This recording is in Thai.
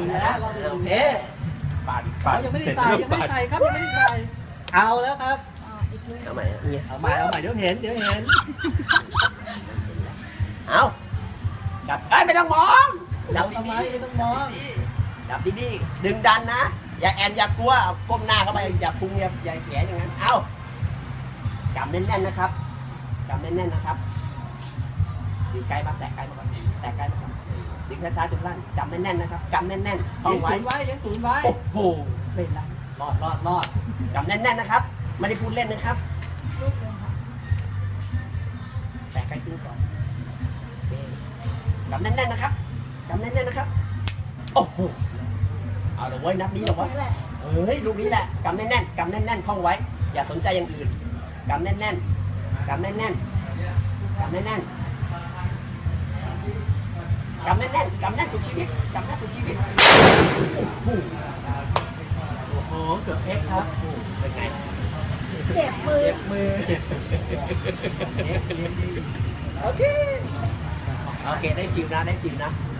หนึ่งนะโอเคปาดอ๋อยังไม่ได้ใส่ยังไม่ได้ใส่ครับยังไม่ได้ใส่เอาแล้วครับอ่าอีกลูกเอาใหม่เนี่ยเอาใหม่เอาใหม่เดี๋ยวเห็นเดี๋ยวเห็นเอาจับเอ้ยไม่ต้องมองจัจับบทำไมดีไม่ต้องมองๆจับดีๆดึงดันนะ อย่าแอนอย่ากลัวเอาก้มหน้าเข้าไปอย่าพุงอย่าอย่าแขนอย่างนั้นเอาจับแน่นๆนะครับจับแน่นๆนะครับ ดึงใกล้มาแตะใกล้มาก่อนแตะใกล้มาก่อนดึงช้าๆจนลั่นจับแน่นๆนะครับจับแน่นๆท่องเลี้ยงไว้ศูนย์ไว้เลี้ยงศูนย์ไว้โอ้โหเป็นละรอดรอดรอดจับแน่นๆนะครับไม่ได้พูดเล่นนะครับลูกเลยค่ะแตะใกล้ตื้อก่อนโอเคจับแน่นๆนะครับจับแน่นๆนะครับโอ้โหเอาเลยเว้ยนับนี้เหรลูอกวะนี้แหละเฮ้ยลูกนี้แหละกำแน่นๆกำแน่นๆท่องไว้ อย่าสนใจอย่างอื่นกำแน่นๆกำแน่นๆกำแน่นๆกำแน่นๆกำแน่นสุดชีวิตกำแน่นสุดชีวิตโอ้โหโอ้โหเกือบเอ็กซ์ครับเป็นไงเจ็บมือเจ็บมือเจ็บเอ็กซ์เลี้ยงดีโอเคโอเคได้ฟิลนะได้ฟิลนะปึ๊กเลยอะ